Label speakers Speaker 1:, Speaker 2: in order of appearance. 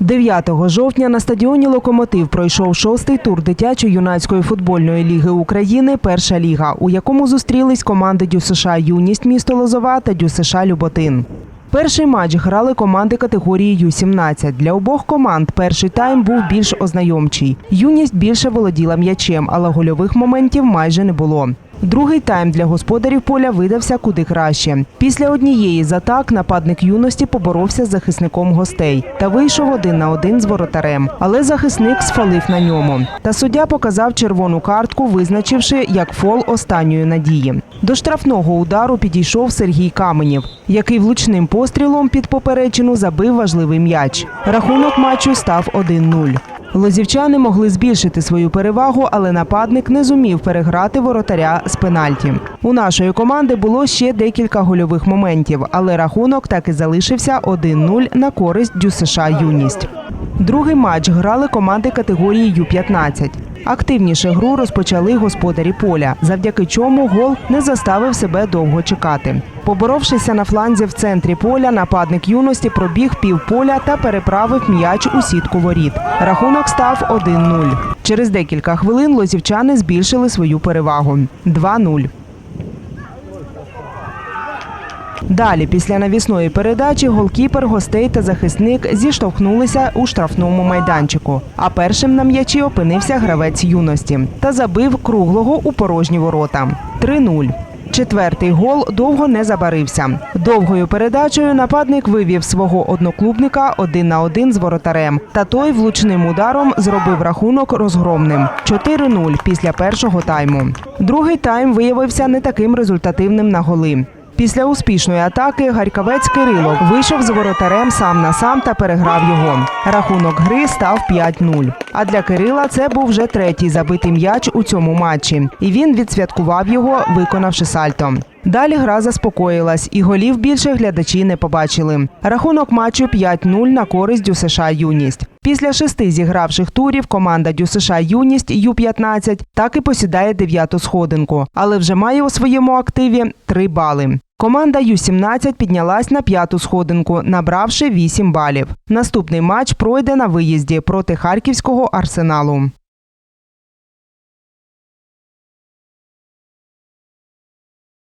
Speaker 1: 9 жовтня на стадіоні Локомотив пройшов шостий тур дитячо-юнацької футбольної ліги України Перша ліга, у якому зустрілись команди ДЮСШ Юність місто Лозова та ДЮСШ Люботин. Перший матч грали команди категорії Ю-17. Для обох команд перший тайм був більш ознайомчий. Юність більше володіла м'ячем, але гольових моментів майже не було. Другий тайм для господарів поля видався куди краще. Після однієї з атак нападник юності поборовся з захисником гостей та вийшов один на один з воротарем. Але захисник сфалив на ньому. Та суддя показав червону картку, визначивши як фол останньої надії. До штрафного удару підійшов Сергій Каменєв, який влучним пострілом під поперечину забив важливий м'яч. Рахунок матчу став 1-0. Лозівчани могли збільшити свою перевагу, але нападник не зумів переграти воротаря з пенальті. У нашої команди було ще декілька гольових моментів, але рахунок так і залишився 1-0 на користь ДЮСШ Юність. Другий матч грали команди категорії Ю-15. Активніше гру розпочали господарі поля, завдяки чому гол не заставив себе довго чекати. Поборовшися на фланзі в центрі поля, нападник юності пробіг півполя та переправив м'яч у сітку воріт. Рахунок став 1-0. Через декілька хвилин лозівчани збільшили свою перевагу 2-0. Далі, після навісної передачі, голкіпер, гостей та захисник зіштовхнулися у штрафному майданчику. А першим на м'ячі опинився гравець юності та забив круглого у порожні ворота. 3-0. Четвертий гол довго не забарився. Довгою передачею нападник вивів свого одноклубника один на один з воротарем. Та той влучним ударом зробив рахунок розгромним 4-0 після першого тайму. Другий тайм виявився не таким результативним на голи. Після успішної атаки Гарькавець Кирило вийшов з воротарем сам на сам та переграв його. Рахунок гри став 5-0. А для Кирила це був вже третій забитий м'яч у цьому матчі, і він відсвяткував його, виконавши сальто. Далі гра заспокоїлась, і голів більше глядачі не побачили. Рахунок матчу 5-0 на користь ДЮСШ Юність. Після шести зігравших турів команда ДЮСШ Юність Ю-15 так і посідає дев'яту сходинку, але вже має у своєму активі три бали. Команда Ю-17 піднялась на п'яту сходинку, набравши 8 балів. Наступний матч пройде на виїзді проти харківського арсеналу.